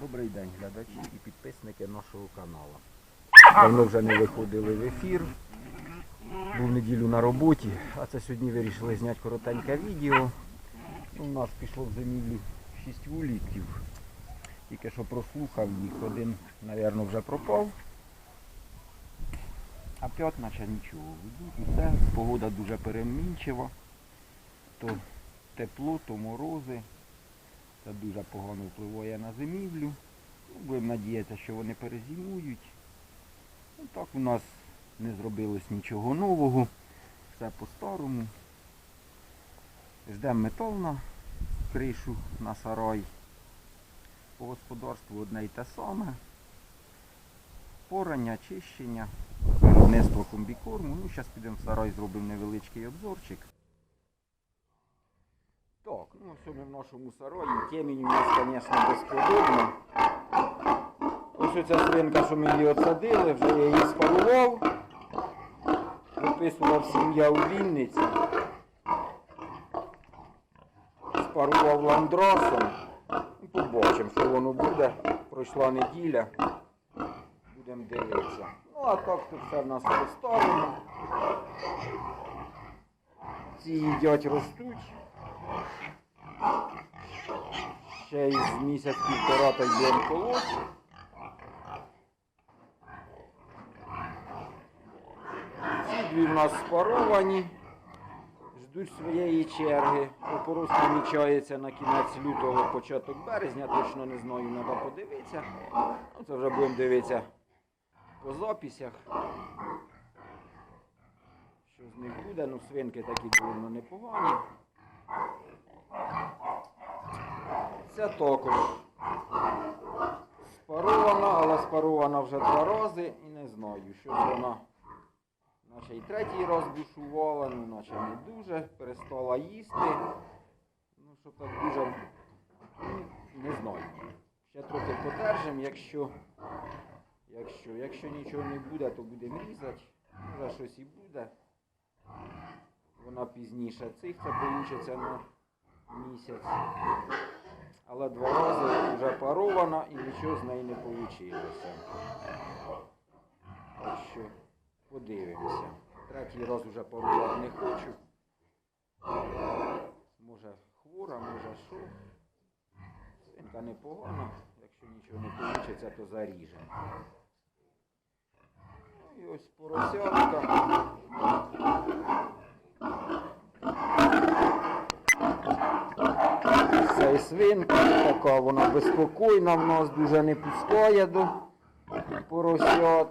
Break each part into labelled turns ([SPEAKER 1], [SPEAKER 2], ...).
[SPEAKER 1] Добрий день, глядачі і підписники нашого каналу. Давно вже не виходили в ефір. Був неділю на роботі, а це сьогодні вирішили зняти коротеньке відео. Ну, У нас пішло в зимівлі 6 вуликів. Тільки що прослухав їх, один, мабуть, вже пропав. А п'ять наче нічого. Ведуть усе. Погода дуже перемінчива. То тепло, то морози. Це дуже погано впливає на зимівлю. Ну, Будемо надіятися, що вони перезимують. Ну, так у нас не зробилось нічого нового. Все по-старому. Ждемо метал на кришу, на сарай. По господарству одне й те саме. Порання, чищення, виробництво комбікорму. Ну, зараз підемо в сарай, зробимо невеличкий обзорчик. Так, ну ось в нашому сараї. Темінь у нас, звісно, безподобна. Ось оця свинка, що ми її отсадили, вже я її спарував. Виписував сім'я у Вінниці. Спарував ландрасом. Ну, Побачимо, що воно буде. Пройшла неділя. Будемо дивитися. Ну а так тут все в нас поставлено. Ці їдять ростуть. Ще із місяць півтора та йдемо колоть. Ці дві в нас спаровані, ждуть своєї черги. Опорос намічається на кінець лютого, початок березня, точно не знаю, треба подивитися. Ну, це вже будемо дивитися по записях. Що з них буде, ну свинки такі довольно непогані. Це також спарована, але спарована вже два рази і не знаю, що вона. Наче і третій раз бушувала, ну наче не дуже, перестала їсти. Ну, щоб так дуже, ну, не знаю. Ще трохи подержимо, якщо, якщо, якщо нічого не буде, то будемо різати. Може щось і буде. Вона пізніше цих це вийде на місяць. Але два рази вже парована і нічого з неї не вийшло. Так що подивимося. Третій раз вже парувати не хочу. Може хвора, може що. Свинка непогана. Якщо нічого не вийде, то заріжемо. Ну і ось поросятка. Це і свинка така, вона безпокійна в нас, дуже не пускає до поросят.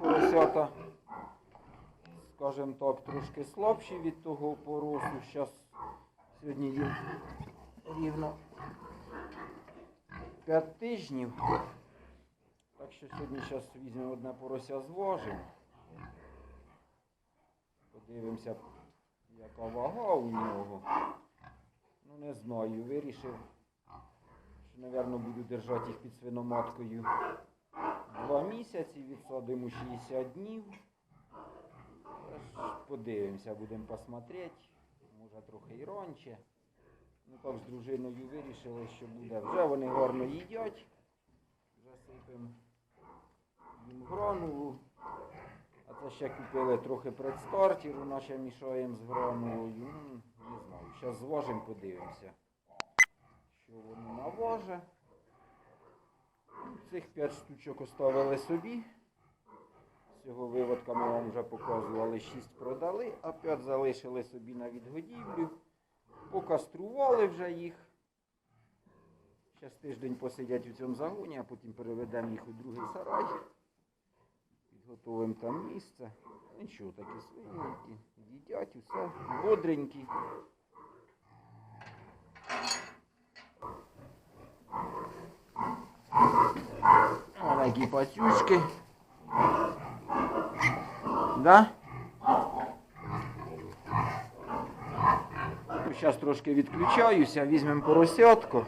[SPEAKER 1] Поросята, скажімо так, трошки слабші від того поросу. Зараз сьогодні їм рівно 5 тижнів. Так що сьогодні зараз візьмемо одне порося зважимо. Подивимося, яка вага у нього. Ну не знаю, вирішив, що, напевно, буду держати їх під свиноматкою два місяці, відсадимо 60 днів. Подивимося, будемо посмотрети. Може трохи і раніше. Ну так з дружиною вирішили, що буде. Вже вони гарно їдять. Вже сипемо їм гранулу. Це ще купили трохи предстартіру, наче мішаємо з гранулою. Ну, не знаю. Зараз зважимо, подивимося, що воно наваже. Цих 5 штучок оставили собі. Цього виводка ми вам вже показували, 6 продали, а 5 залишили собі на відгодівлю. Покастрували вже їх. Зараз тиждень посидять у цьому загоні, а потім переведемо їх у другий сарай. Підготовимо там місце. Нічого, такі свиненькі, їдять, усе, бодренькі. Маленькі пацючки. Да? Ну, Зараз трошки відключаюся, візьмемо поросятку.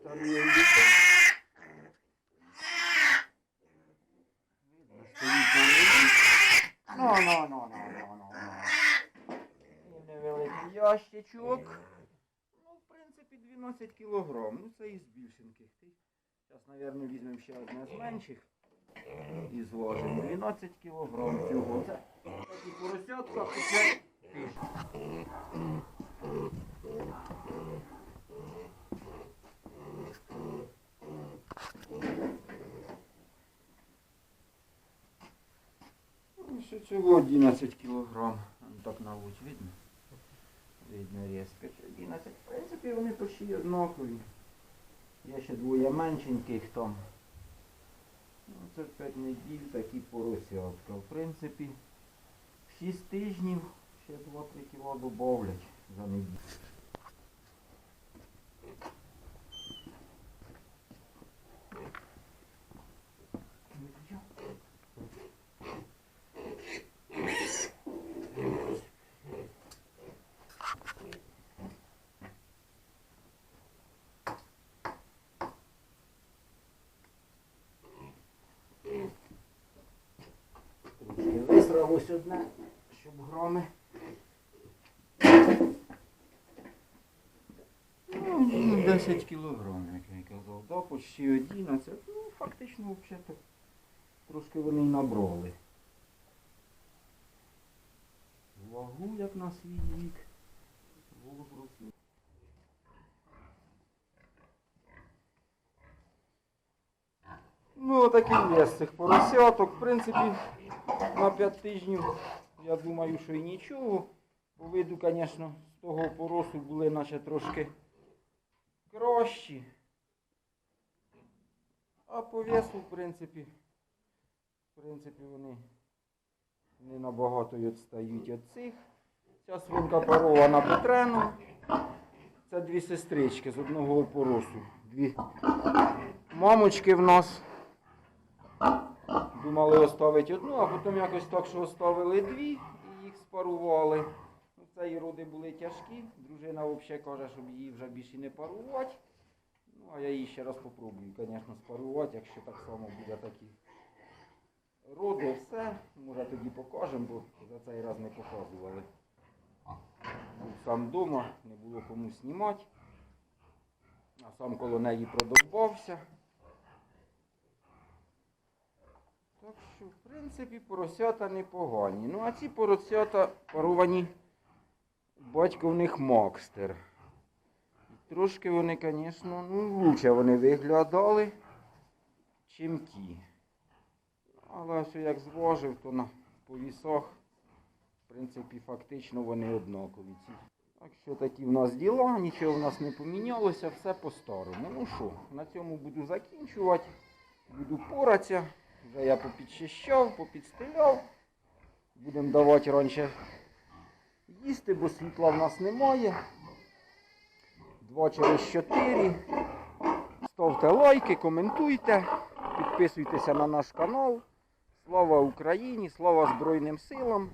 [SPEAKER 1] Вторую літо. Ну, ну, ну, ну, ну, ну, ну. І невеликий ящичок. Ну, в принципі, 12 кілограм. Ну, це із більшеньких. Зараз, мабуть, візьмемо ще одне з менших. І зложимо. 12 кілограм цього. Це такі поросятка, це тиждень. Ну, цього 11 кілограм. Ну, Так навуть видно. Видно різко. 11. В принципі, вони почти однакові. Є ще двоє меншеньких там. Ну, це 5 неділь такі поросятка. В принципі, 6 тижнів ще 2-3 кіло добавлять за неділю. Трошки висралось одне, щоб громи. Ну, 10 кілограм, як я казав, да, почти 11. Ну, фактично, взагалі, трошки вони й набрали. Вагу, як на свій вік. Возраст. Ну, отакий вес цих поросяток. В принципі, на 5 тижнів, я думаю, що і нічого. По виду, звісно, з того поросу були наче трошки кращі. А по весу, в принципі, в принципі, вони не набагато відстають від цих. Ця свинка парована Петрену. Це дві сестрички з одного поросу. Дві мамочки в нас. Думали оставити одну, а потім якось так, що оставили дві і їх спарували. Ну, Цієї роди були тяжкі. Дружина взагалі каже, щоб її вже більше не парувати. Ну, а я її ще раз попробую, звісно, спарувати, якщо так само буде такі роди, все. Може тоді покажемо, бо за цей раз не показували. Був сам вдома, не було кому знімати. А сам коло неї продовбався. Так що, в принципі, поросята непогані. Ну, а ці поросята паровані, батько в них Макстер. Трошки вони, звісно, ну, лучше вони виглядали, чим ті. Але ось як зважив, то на по вісах, в принципі, фактично вони однакові. Так що такі в нас діла, нічого в нас не помінялося, все по-старому. Ну що, на цьому буду закінчувати. Буду поратися. Вже я попідчищав, попідстиляв. Будемо давати раніше їсти, бо світла в нас немає. Два через чотири. Ставте лайки, коментуйте, підписуйтеся на наш канал. Слава Україні, слава Збройним силам.